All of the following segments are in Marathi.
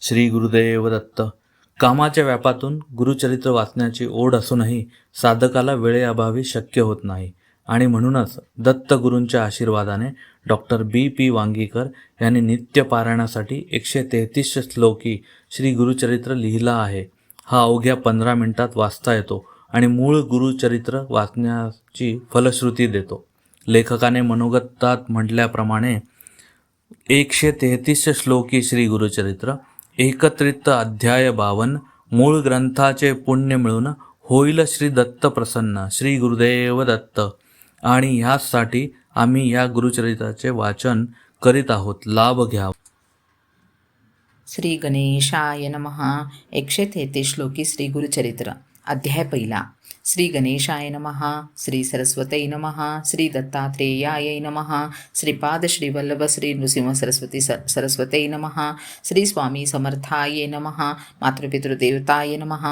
श्री गुरुदेव दत्त कामाच्या व्यापातून गुरुचरित्र वाचण्याची ओढ असूनही साधकाला वेळेअभावी शक्य होत नाही. आणि म्हणूनच दत्तगुरूंच्या आशीर्वादाने डॉक्टर बी. पी. वांगीकर यांनी नित्य पारायणासाठी एकशे तेहतीस श्लोकी श्री गुरुचरित्र लिहिला आहे. हा अवघ्या पंधरा मिनिटात वाचता येतो आणि मूळ गुरुचरित्र वाचण्याची फलश्रुती देतो. लेखकाने मनोगतात म्हटल्याप्रमाणे एकशे तेहतीस श्लोकी श्री गुरुचरित्र एकत्रित अध्याय बावन मूळ ग्रंथाचे पुण्य मिळून होईल श्री दत्त प्रसन्न श्री गुरुदेव दत्त. आणि ह्याचसाठी आम्ही या गुरुचरित्राचे वाचन करीत आहोत. लाभ घ्या. श्री गणेशाय नमहा एकशे तेहतीस श्लोकी श्री गुरुचरित्र. अध्याय पहिला. श्री गणेशाय नमः श्री सरस्वतै नमः श्री दत्तात्रेयाय नमः श्रीपाद श्रीवल्लभ श्री नृसिंह सरस्वती स सरस्वतै नमः श्री स्वामी समर्थाय नमः मातृपितृदेवताय नमः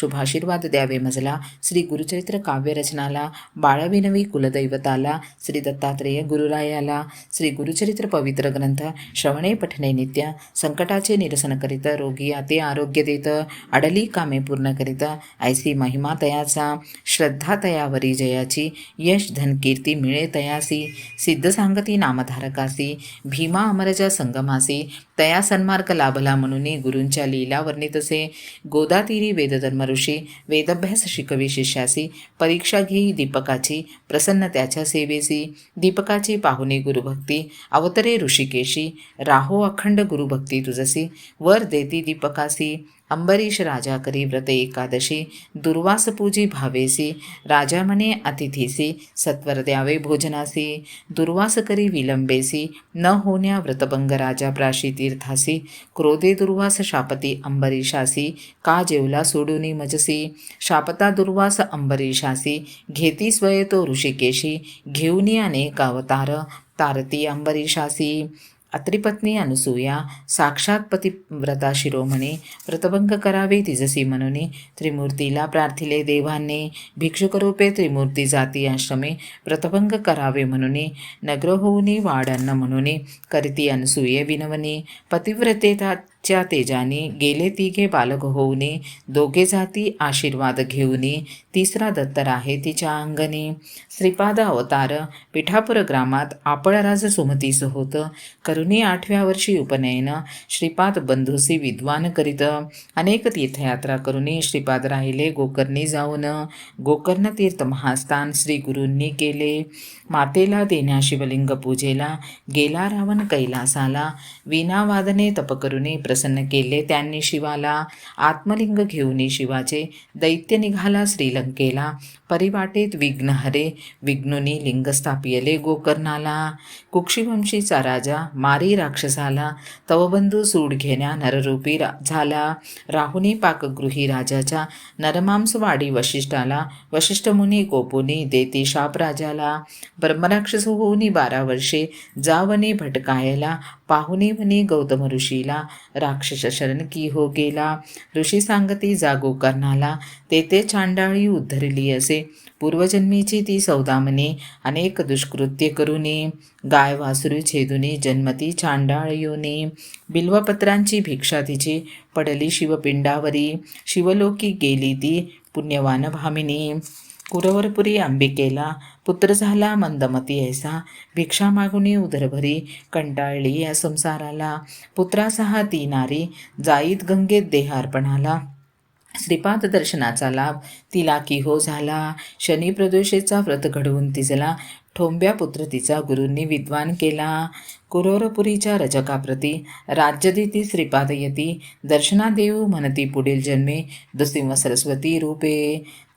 शुभाशीर्वाद द्यावे मजला श्री गुरुचरित्र काव्यरचनाला बाळविनवी कुलदैवताला श्री दत्तात्रेय गुरुरायाला श्री गुरुचरित्र पवित्र ग्रंथ श्रवणे पठणे नित्य संकटाचे निरसन करीत रोगी ते आरोग्य देत अडली कामे पूर्ण करीत ऐसी महिमा तयाचा श्रद्धा तयावरी जयाची यश धनकीर्ती मिळे तयासी सिद्ध सांगती नामधारकासी भीमा अमरजा संगमासी तया सन्मार्ग लाभला म्हणून गुरूंच्या लीला वर्णितसे गोदातीरी वेदधर्म ऋषी वेदभ्यास शिकवी शिष्यासी परीक्षा घेई दीपकाची प्रसन्न त्याच्या सेवेसी दीपकाची पाहुणे गुरुभक्ती अवतरे ऋषिकेशी राहो अखंड गुरुभक्ती तुझसी वर देती दीपकासी अंबरीश राजा करी व्रत एकादशी दुर्वास पूजी भावेसी राजा मने अतिथीसी सत्वर द्यावे भोजनासी दुर्वास करी विलंबेसी न होण्या व्रतभंग राजा प्राशी तीर्थासी क्रोधे दुर्वास शापती अंबरीशासी का जेवला सोडूनी मजसी शापता दुर्वास अंबरीशासी घेती स्वयतो ऋषिकेशी घेऊनी अनेक अवतार तारती अंबरीशासी अत्रिपत्नी अनुसूया साक्षात पतिव्रता शिरोमणी व्रतभंग करावे तिजसी म्हणून त्रिमूर्तीला प्रार्थिले देवांनी भिक्षुकरूपे त्रिमूर्ती जाती आश्रमे व्रतभंग करावे म्हणून नग्र होऊनी वाडन्न म्हणून करती अनुसूये विनवनी च्या तेजाने गेले तिघे बालक होऊने दोघे जाती आशीर्वाद घेऊने तिसरा दत्तर आहे तिच्या अंगणी. श्रीपाद अवतार पिठापूर ग्रामात आपळराज सुमतीस होत. करुणी आठव्या वर्षी उपनयन श्रीपाद बंधूसी विद्वान करीत. अनेक तीर्थयात्रा करुणी श्रीपाद राहिले गोकर्णी जाऊन. गोकर्ण तीर्थ महास्थान श्री गुरूंनी केले. मातेला देण्या शिवलिंग पूजेला गेला रावण कैलासाला. विनावादने तप करुणी प्रसन्न केले. त्यांनी शिवाला आत्मलिंग घेऊन शिवाचे दैत्य निघाला श्रीलंकेला. परिवाटेत विघ्नहरे विघ्नुनी लिंग स्थापियले गोकर्णाला. कुक्षिवंशीचा राजा मारी राक्षसाला तवबंधू सूड घेण्या नररूपी रा झाला. राहुनी पाकगृही राजाच्या नरमांसवाडी वशिष्ठाला वशिष्ठमुनी गोपुनी देती शाप राजाला. ब्रह्मराक्षस होऊनी बारा वर्षे जावनी भटकायला पाहुणे म्हणे गौतम ऋषीला. राक्षस शरण की हो गेला. ऋषी सांगती जागो कर्णाला. तेथे चांडाळी उद्धरली असे. पूर्वजन्मीची ती सौदामने अनेक दुष्कृत्य करुने. गाय वासरू छेदुने. जन्मती चांडाळयोने बिल्वपत्रांची भिक्षा तिची. पडली शिवपिंडावरी. शिवलोकी गेली ती पुण्यवान भामिनी. कुरवरपुरी अंबिकेला पुत्र झाला मंदमती ऐसा भिक्षा मागुनी उदरभरी कंटाळली या संसाराला. पुत्रासहा ती नारी जाईत गंगेत देहार्पणाला. श्रीपाद दर्शनाचा लाभ तिला की हो झाला. शनी प्रदोषेचा व्रत घडवून तिजला ठोंब्या पुत्र तिचा गुरूंनी विद्वान केला. कुरोरपुरीच्या रजकाप्रती राज्यदिती श्रीपादयती दर्शनादेव म्हणती पुढील जन्मे दुसिंह सरस्वती रूपे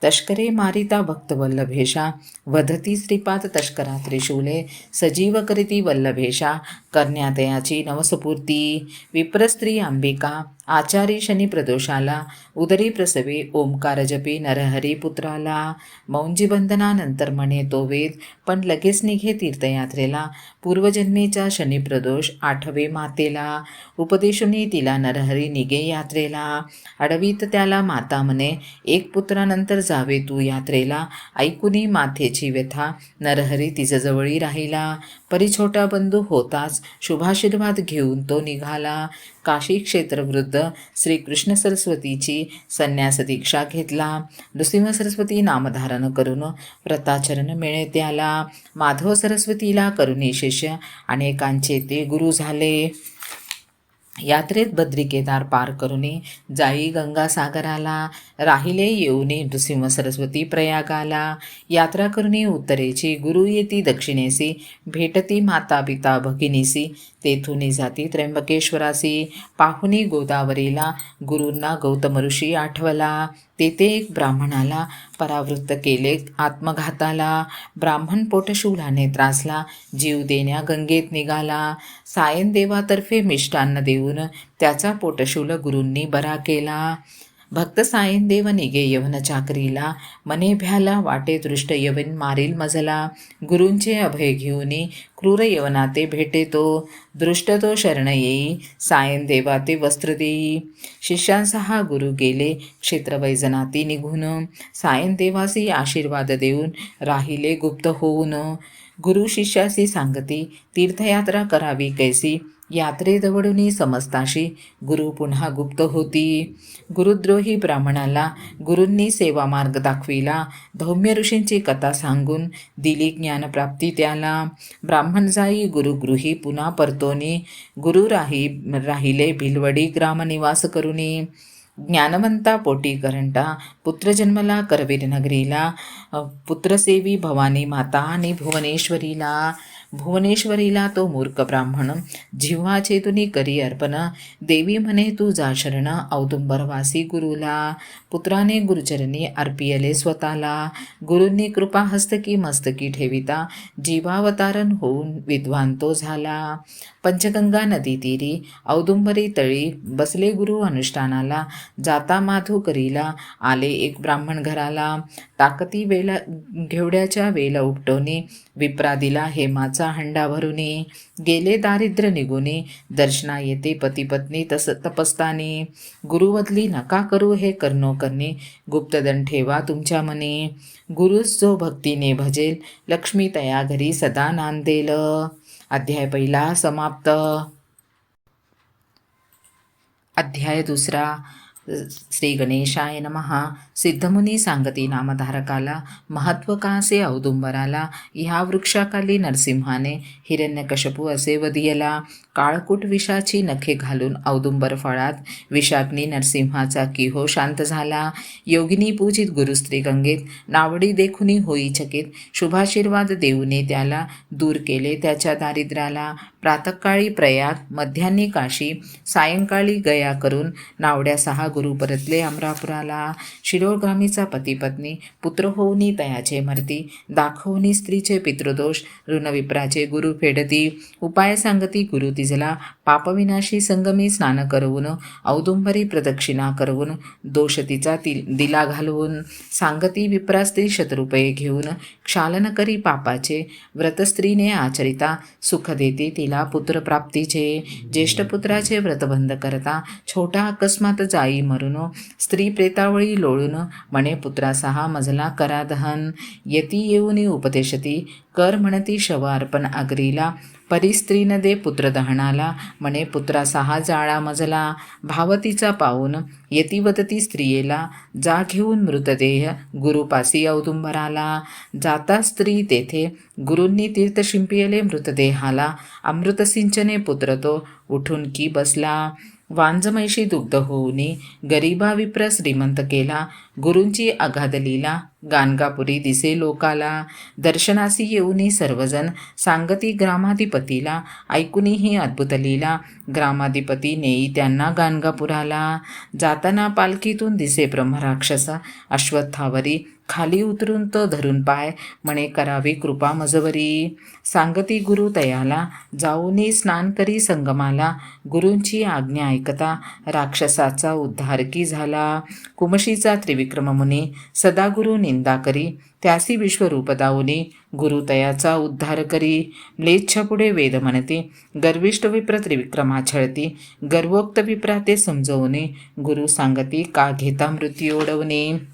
तष्करे मारिता भक्तवल्लभेशा वधती श्रीपाद तष्करा त्रिशूले सजीव करीती वल्लभेशा करण्यातयाची नवसपूर्ती विप्रस्त्री अंबिका आचारी शनी प्रदोषाला उदरी प्रसवे ओंकार नरहरी पुत्राला मौंजी बंधनानंतर म्हणे तो वेद पण लगेच निघे तीर्थयात्रेला पूर्वजन्मेच्या शनिप्रदोष आठवे मातेला उपदेशुनी तिला नरहरी निघे यात्रेला. अडवीत त्याला माता म्हणे एक पुत्रानंतर जावे तू यात्रेला. ऐकुनी माथेची व्यथा. नरहरी तिच्याजवळी राहिला. परी छोटा बंधू होताच शुभाशीर्वाद घेऊन तो निघाला. काशी क्षेत्रवृद्ध श्रीकृष्ण सरस्वतीची संन्यास दीक्षा घेतला. नृसिंह सरस्वती नामधारण करून व्रताचरण मिळे त्याला माधव सरस्वतीला करुणी शिष्य अनेकांचे ते गुरु झाले. यात्रेत बद्री केदार पार करून जाई गंगासागराला. राहिले येऊनी नृसिंह सरस्वती प्रयागाला यात्रा करुनी उत्तरेची गुरु येती दक्षिणेसी भेटती माता पिता भगिनीसी तेथुनी जाती त्र्यंबकेश्वरासी पाहुनी गोदावरीला गुरूंना गौतम ऋषी आठवला. तेथे एक ब्राह्मणाला परावृत्त केले. आत्मघाताला ब्राह्मण पोटशूलाने त्रासला. जीव देण्या गंगेत निघाला. सायन देवातर्फे मिष्टान्न देऊन त्याचा पोटशूल गुरूंनी बरा केला. भक्त सायनदेव निगे यवन चाकरीला मने भ्याला वाटे दृष्ट यवन मारील मजला गुरूंचे अभय घेऊनी क्रूर यवना ते भेटे तो दृष्ट तो शरण येई सायनदेवा ते वस्त्र देई शिष्यांसहा गुरु गेले क्षेत्रवैजनाती निघून सायनदेवासी आशीर्वाद देऊन राहिले गुप्त होऊन गुरु शिष्यासी सांगती तीर्थयात्रा करावी कैसी यात्रेजवळून समजताशी गुरु पुन्हा गुप्त होती. गुरुद्रोही ब्राह्मणाला गुरूंनी सेवा मार्ग दाखविला. धौम्य ऋषींची कथा सांगून दिली ज्ञानप्राप्ती त्याला. ब्राह्मण जाई गुरुगृही पुन्हा परतोनी. गुरु राही राहिले भिलवडी ग्रामनिवास करुनी. ज्ञानवंता पोटी करंटा पुत्रजन्मला करवीर नगरीला. पुत्रसेवी भवानी माता आणि भुवनेश्वरीला. भुवनेश्वरीला तो मूर्ख ब्राह्मण. जिव्हाचे तुनी करी अर्पण. देवी म्हणे तू जा शरण. औदुंबरवासी गुरुला. पुत्राने गुरुचरणी अर्पियले स्वतःला. गुरूंनी कृपा हस्तकी मस्तकी ठेविता. जीवावतारण होऊन विद्वान तो झाला. पंचगंगा नदीतीरी औदुंबरी तळी बसले गुरु अनुष्ठानाला जाता माधू करीला आले एक ब्राह्मण घराला ताकती वेला घेवड्याच्या वेला उपटवणे विप्रा दिला हेमाचा हंडा भरुनी गेले दारिद्र्य निघुनी दर्शना येते पतीपत्नी तस तपस्तानी गुरुवदली नका करू हे करणो करणे गुप्तदन ठेवा तुमच्या मनी गुरुस जो भक्तीने भजेल लक्ष्मी तया घरी सदा नांदेल अध्याय पहिला समाप्त. अध्याय दुसरा श्री गणेशाय नमः. सिद्धमुनी सांगती नामधारकाला महत्त्व औदुंबराला ह्या वृक्षाखाली नरसिंहाने हिरण्यकशपू असे वदियला काळकूट विषाची नखे घालून औदुंबर फळात विषाग्नी नरसिंहाचा किहो शांत झाला योगिनी पूजित गुरुस्त्री गंगेत नावडी देखुनी होई चकित शुभाशीर्वाद देऊने त्याला दूर केले त्याच्या दारिद्र्याला प्रातकाळी प्रयाग मध्यान्ही काशी सायंकाळी गया करून नावड्या सहा गुरु परतले अमरापुराला शिरोग्रामीचा पतिपत्नी पुत्र होऊनी तयाचे मरती दाखवनी स्त्रीचे पितृदोष ऋणविप्राचे गुरु फेडती उपाय सांगती गुरु तिजला पापविनाशी संगमी स्नान करवून औदुंबरी प्रदक्षिणा करवून दोष तिचा ति दिला घालवून सांगती विप्रा स्त्री शतरुपये घेऊन क्षालन करी पापाचे व्रतस्त्रीने आचरिता सुख देते तिला पुत्रप्राप्तीचे ज्येष्ठ पुत्राचे व्रतबंध करता छोटा अकस्मात जाई मरून स्त्री प्रेतावळी लोळून म्हणे पुत्रा सहा मजला करा दहन. यती येऊनी उपदेशती. कर म्हणती शव अर्पण अग्रीला परिस्त्रीन दे पुत्र दहनाला. म्हणे पुत्रा सहा जाळा मजला. भावतीचा पाहून यतिवदती स्त्रियेला. जा घेऊन मृतदेह गुरुपासी औदुंबराला. जाता स्त्री तेथे गुरूंनी तीर्थ शिंपियले मृतदेहाला अमृतसिंचने पुत्र तो उठून की बसला. वांजमैशी दुग्ध होऊनी गरिबा विप्र श्रीमंत केला. गुरूंची अगाध लीला गाणगापुरी दिसे लोकाला. दर्शनासी येऊनी सर्वजण सांगती ग्रामाधिपतीला. ऐकुनी ही अद्भुत लीला ग्रामाधिपती नेई त्यांना गाणगापुराला. जाताना पालखीतून दिसे ब्रह्मराक्षस अश्वत्थावरी खाली उतरून तो धरून पाय म्हणे करावी कृपा मजवरी सांगती गुरु तयाला जाऊनी स्नान करी संगमाला. गुरूंची आज्ञा ऐकता राक्षसाचा उद्धार की झाला. कुमशीचा त्रिविक्रम मुनी सदा गुरु निंदा करी. त्यासी विश्वरूप दावनी गुरुतयाचा उद्धार करी. म्लेच्छ पुढे वेद म्हणते गर्विष्ट विप्र त्रिविक्रमा छळती. गर्वोक्त विप्रा ते समजवणे गुरु सांगती का घेता मृत्यू ओढवणे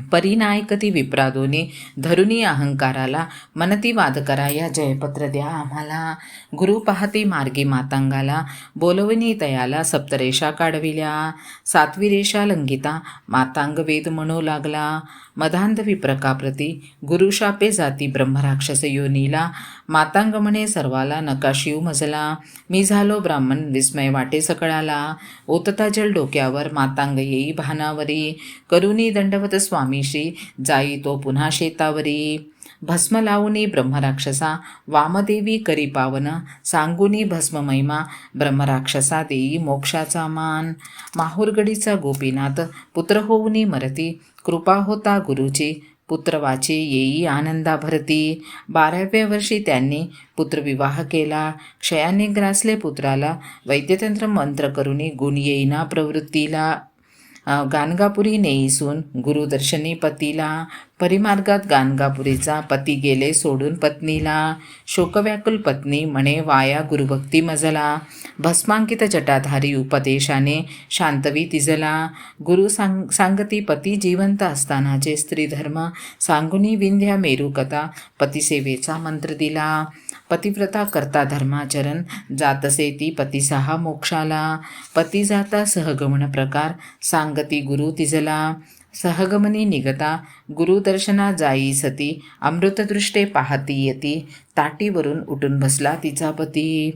परिनायकती विप्रादोनी धरुनी अहंकाराला मनती वादकरा या जयपत्र द्या आम्हाला. गुरु पाहती मार्गी मातांगाला बोलवणी तयाला सप्तरेषा काढविल्या. सातवी रेषा लंगिता मातांग वेद म्हणू लागला. मधांध विप्रकाप्रती गुरुशापे जाती ब्रह्मराक्षस योनीला मातांगमणे सर्वाला नकाशिव मजला मी झालो ब्राह्मण विस्मय वाटे सकळाला ओतता जल डोक्यावर मातांग येई भानावरी करुणी दंडवत स्वामीशी जाई तो पुन्हा शेतावरी. भस्म लावूनी ब्रह्मराक्षसा वामदेवी करी पावन सांगुनी भस्म महिमा ब्रह्मराक्षसा देई मोक्षाचा मान. माहुरगडीचा गोपीनाथ पुत्र होऊनी मरती कृपा होता गुरुची पुत्रवाचे येई आनंदा भरती. बाराव्या वर्षी त्यांनी पुत्रविवाह केला. क्षयाने ग्रासले पुत्राला वैद्यतंत्र मंत्र करुनी गुण येईना प्रवृत्तीला. गाणगापुरी नेईसून गुरुदर्शनी पतीला. परिमार्गात गाणगापुरीचा पती गेले सोडून पत्नीला. शोकव्याकुल पत्नी म्हणे वाया गुरुभक्ती मजला. भस्मांकित जटाधारी उपदेशाने शांतवी तिजला. गुरु सांग सांगती पती जिवंत असतानाचे स्त्रीधर्म सांगुनी विंध्या मेरुकथा पतिसेवेचा मंत्र दिला. पतिव्रता करता धर्माचरण जातसे ती पतिसहा मोक्षाला. पती जाता सहगमन प्रकार सांगती गुरु तिजला. सहगमनी निगता गुरुदर्शना जाई सती अमृतदृष्टे पाहती यती ताटीवरून उठून बसला तिचा पती.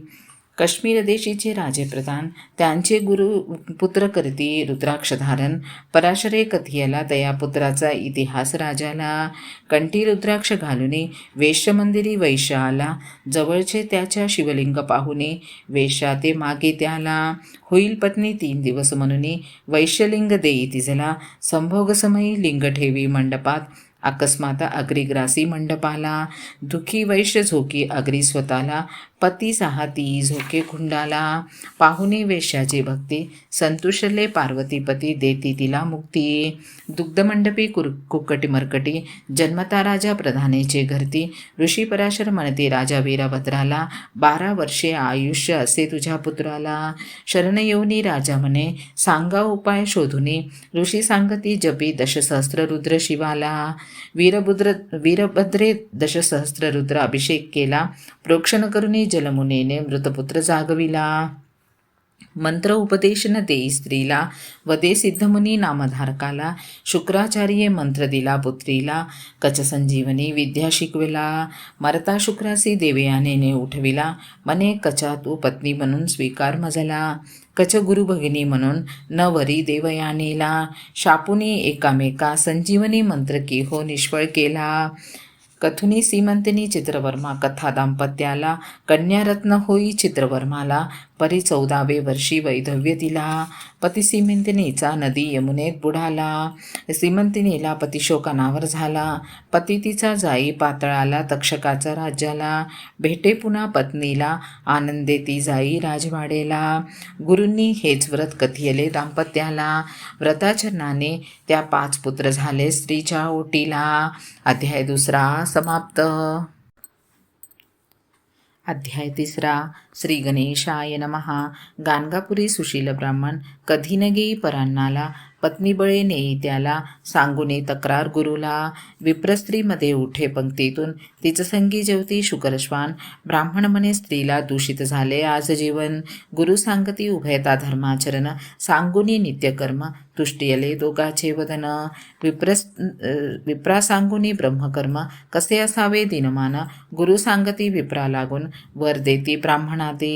काश्मीर देशीचे राजेप्रधान त्यांचे गुरु पुत्र करती रुद्राक्षधारण. पराशरे कथियाला तया पुत्राचा इतिहास राजाला. कंठी रुद्राक्ष घालुनी वेशमंदिरी वैश्य आला जवळचे त्याच्या शिवलिंग पाहुणे वेश्या ते मागे त्याला. होईल पत्नी तीन दिवस म्हणून वैश्यलिंग देई तिजला संभोगसमयी लिंग ठेवी मंडपात. अकस्मात अग्रिग्रासी मंडपाला. दुखी वैश्य झोकी अग्री स्वतःला पती आहाती झोके खुंडाला. पाहुणे वेश्याची भक्ती. संतुषले पार्वतीपती देती तिला मुक्ती. दुग्धमंडपी कुर कुक्कटी मरकटी. जन्मता राजा प्रधानेचे घरती. ऋषी पराशर म्हणते राजा वीरभद्राला बारा वर्षे आयुष्य असे तुझ्या पुत्राला. शरण येऊनी राजा म्हणे सांगा उपाय शोधुनी. ऋषी सांगती जपी दशसहस्त्र रुद्र शिवाला. वीरभद्र वीरभद्रे दशसहस्त्र रुद्र अभिषेक केला. प्रोक्षण करुनी जलमुनेने मृतपुत्र जागविला. मंत्र उपदेशन देई स्त्रीला वदे सिद्धमुनी नामधारकाला शुक्राचार्ये मंत्र दिला पुत्रीला कच संजीवनी विद्या शिकविला मरता शुक्रासी देवयानेने उठविला मने कचा तू पत्नी म्हणून स्वीकार मजला कच गुरु भगिनी म्हणून न वरी देवयानेला शापुनी एकामेका संजीवनी मंत्र की हो निष्फळ केला कथुनी सीमंतिनी चित्रवर्मा कथा दाम्पत्याला कन्यारत्न होई चित्रवर्माला परी चौदावे वर्षी वैधव्य दिला. पती सीमंतिनीचा नदी यमुनेत बुडाला. सीमंतिनीला पतिशोकानावर झाला. पती तिचा जाई पातळाला तक्षकाचा राज्याला. भेटे पुन्हा पत्नीला आनंदे ती जाई राजवाडेला. गुरूंनी हेच व्रत कथियले दाम्पत्याला. व्रताचरणाने त्या पाच पुत्र झाले स्त्रीच्या ओटीला. अध्याय दुसरा समाप्त. अध्याय तिसरा. श्री गणेशाय नमहा गाणगापुरी सुशील ब्राह्मण कधी न गेई परान्नाला पत्नीबळे नेई त्याला सांगुने तक्रार गुरुला. विप्रस्त्रीमध्ये उठे पंक्तीतून तिचं संगी जेवती शुकरश्वान. ब्राह्मण म्हणे स्त्रीला दूषित झाले आज जीवन. गुरु सांगती उभयता धर्माचरण. सांगुनी नित्यकर्म. तुष्टियले दोघाचे वदन विप्रस विप्रा सांगुनी ब्रह्मकर्म। कसे असावे दिनमान। गुरु सांगती विप्रा लागून वर देती ब्राह्मणा दे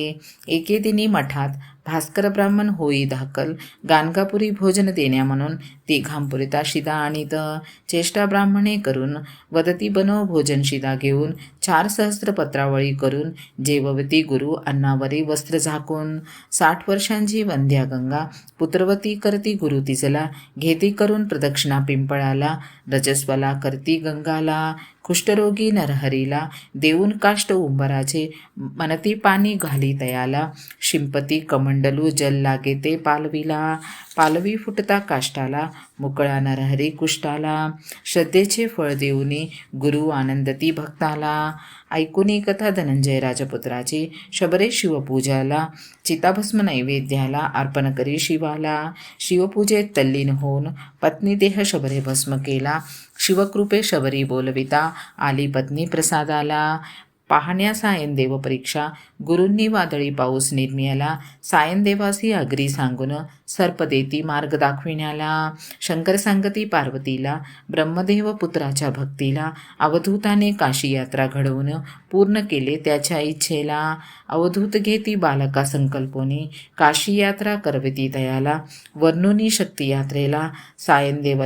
एके दिनी मठात। भास्कर ब्राह्मण होई धाकल। गाणगापुरी भोजन देण्या म्हणून। तिघांपुरिता शिदा आणीत चेष्टा ब्राह्मणे करून वदती बनव भोजन शिदा घेऊन चार सहस्त्र पत्रावळी करून जेववती गुरु अन्नावरी वस्त्र झाकून साठ वर्षांची वंध्या गंगा पुत्रवती करती गुरु तिजला घेती करून प्रदक्षिणा पिंपळाला रजस्वला करती गंगाला कुष्ठरोगी नरहरीला देऊन काष्ट उंबराचे मनती पाणी घाली तयाला शिंपती कमंडलू जल लागे ते पालवीला पालवी फुटता काष्टाला मुकळा नरहरी कुष्टाला श्रद्धेचे फळ देऊनी गुरु आनंदती भक्ताला ऐकुनी कथा धनंजय राजपुत्राची. शबरे शिवपूजाला चिताभस्म नैवेद्याला अर्पण करी शिवाला. शिवपूजेत तल्लीन होऊन पत्नी देह शबरे भस्म केला. शिवकृपे शबरी बोलविता आली पत्नी प्रसादाला. पाहण्या सायनदेव परीक्षा. गुरूंनी वादळी पाऊस निर्मियाला. सायनदेवासी अग्री सांगून सर्पदेती मार्ग दाखविण्याला. शंकर सांगती पार्वतीला. ब्रह्मदेव पुत्राच्या भक्तीला. अवधूताने काशी यात्रा घडवून पूर्ण केले त्याच्या इच्छेला. अवधूत घेती बालका संकल्पोने. काशी यात्रा करविती तयाला वर्णुनी शक्ती यात्रेला.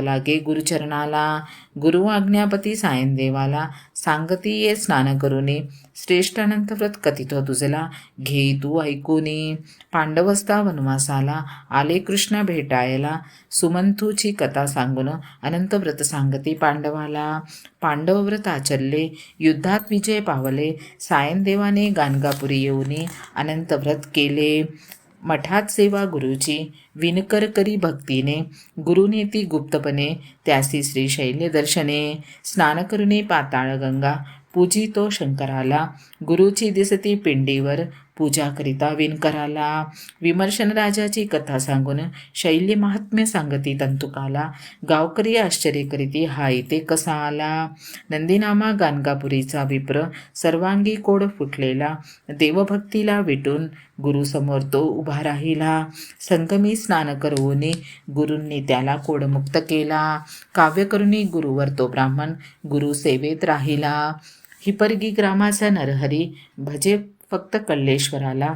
लागे गुरुचरणाला. गुरु आज्ञापती सायनदेवाला सांगतीये सांगती ये स्नान करुने श्रेष्ठ अनंत व्रत कथितो तुझला घे तू ऐकूनी. पांडवस्ता वनवासाला आले कृष्ण भेटायला सुमंथूची कथा सांगून अनंत व्रत सांगती पांडवाला. पांडव व्रत आचरले युद्धात विजय पावले सायनदेवाने गाणगापुरी येऊनी अनंत व्रत केले. मठात सेवा गुरुची विनकर करी भक्तीने गुरुनेती गुप्तपणे त्यासी श्री शैल्य दर्शने स्नान करुणे पाताळ गंगा पूजितो शंकराला गुरुची दिसती पिंडीवर पूजा करिता विणकराला. विमर्शन राजाची कथा सांगून शैल्य महात्म्य सांगती तंतुकाला. गावकरी आश्चर्य करीती हा इथे कसा आला? नंदीनामा गाणगापुरीचा विप्र सर्वांगी कोड फुटलेला. देवभक्तीला विटून गुरुसमोर तो उभा राहिला. संगमी स्नान करून गुरूंनी त्याला कोडमुक्त केला. काव्य करुणी गुरुवर तो ब्राह्मण गुरु सेवेत राहिला. हिपरगी ग्रामाचा नरहरी. भजे फक्त कल्लेश्वराला.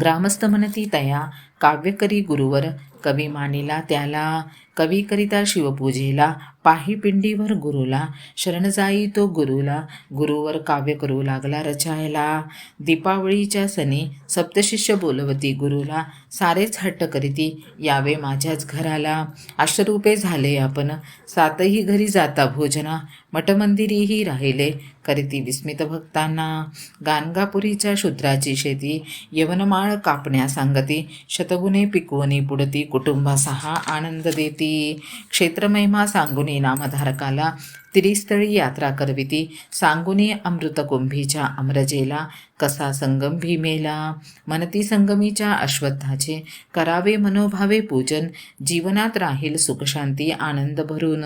ग्रामस्थ म्हणती तया काव्यकरी गुरुवर कवी मानिला त्याला कवी करिता शिवपूजेला पाही पिंडीवर गुरुला शरण जाई तो गुरुला गुरुवर काव्य करू लागला रचायला. दीपावळीच्या सणी सप्तशिष्य बोलवती गुरुला सारेच हट्ट करीती यावे माझ्याच घराला. अष्टरूपे झाले आपण सातही घरी जाता भोजना मठमंदिरीही राहिले करीती विस्मित भक्तांना. गाणगापुरीच्या शूद्राची शेती यवनमाळ कापण्या सांगती शतगुणे पिकवणी पुडती कुटुंबासहा आनंद देती. क्षेत्रमहिमा सांगुनी नामधारकाला त्रिस्थळी यात्रा करविती. सांगुनी अमृतकुंभीच्या अमरजेला कसा संगम भीमेला मनती संगमीच्या अश्वत्थाचे करावे मनोभावे पूजन जीवनात राहील सुखशांती आनंद भरून.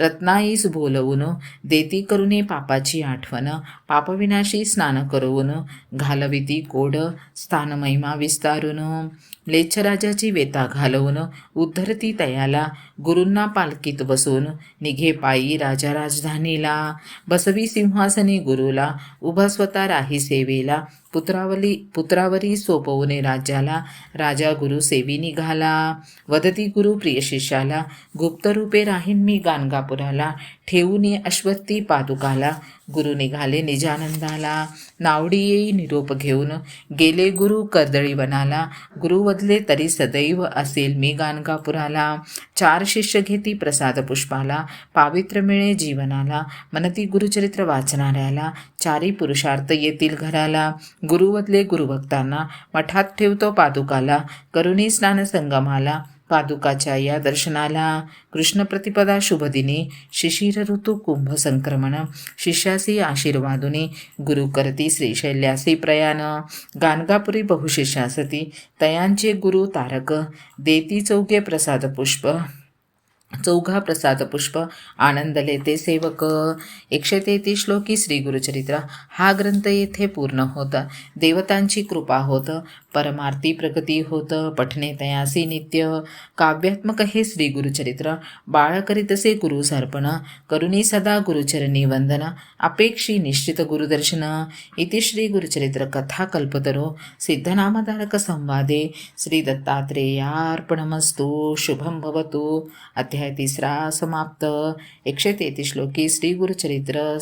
रत्नाईस बोलवून देती करुणे पापाची आठवण पापविनाशी स्नान करवून घालविती कोड स्थानमहिमा विस्तारून. लेच्छराजाची वेता घालवून उद्धरती तयाला गुरूंना पालखीत बसून निघे पायी राजा राजधानीला बसवी सिंहासनी गुरुला उभा स्वतः राही सेवेला पुत्रावली पुत्रावरी सोपवणे राज्याला राजा गुरु सेवी निघाला. वदती गुरु प्रिय शिष्याला गुप्तरूपे राहीन मी गाणगापुराला ठेवून अश्वत्थी पादुकाला. गुरु निघाले निजानंदाला. नावडी येई निरोप घेऊन गेले गुरु कर्दळी वनाला गुरु वदले तरी सदैव असेल मी गाणगापुराला. चार शिष्य घेती प्रसाद पुष्पाला. पावित्र मिळे जीवनाला. मनती गुरुचरित्र वाचणाऱ्याला. चारी पुरुषार्थ येतील घराला. गुरुवतले गुरुभक्तांना मठात ठेवतो पादुकाला करुणी स्नान संगमाला पादुकाच्या या दर्शनाला. कृष्ण प्रतिपदा शुभदिनी शिशिर ऋतू कुंभ संक्रमण शिष्यासी आशीर्वादुनी गुरु करती श्रीशैल्यासी प्रयाण. गाणगापुरी बहुशिष्यासती तयांचे गुरु तारक देती चौके प्रसाद पुष्प. चौघा प्रसाद पुष्प आनंदले ते सेवक. एकशे तेहतीस श्लोकी श्री गुरुचरित्र. हा ग्रंथ येथे पूर्ण होत. देवतांची कृपा होत परमार्थी प्रगती होत पठणे तयासी नित्य. काव्यात्मक हे श्री गुरुचरित्र. बाळ करीतसे गुरु सर्पण. करुणी सदा गुरुचरणी वंदन. अपेक्षी निश्चित गुरुदर्शन. इति श्री गुरुचरित्र कथा कल्पतरो. सिद्धनामधारक संवादे. श्री दत्तात्रेयार्पणमस्तु. शुभम भवतु. अध्याय तिसरा समाप्त. एकशे तेहतीस श्लोकी श्री गुरुचरित्र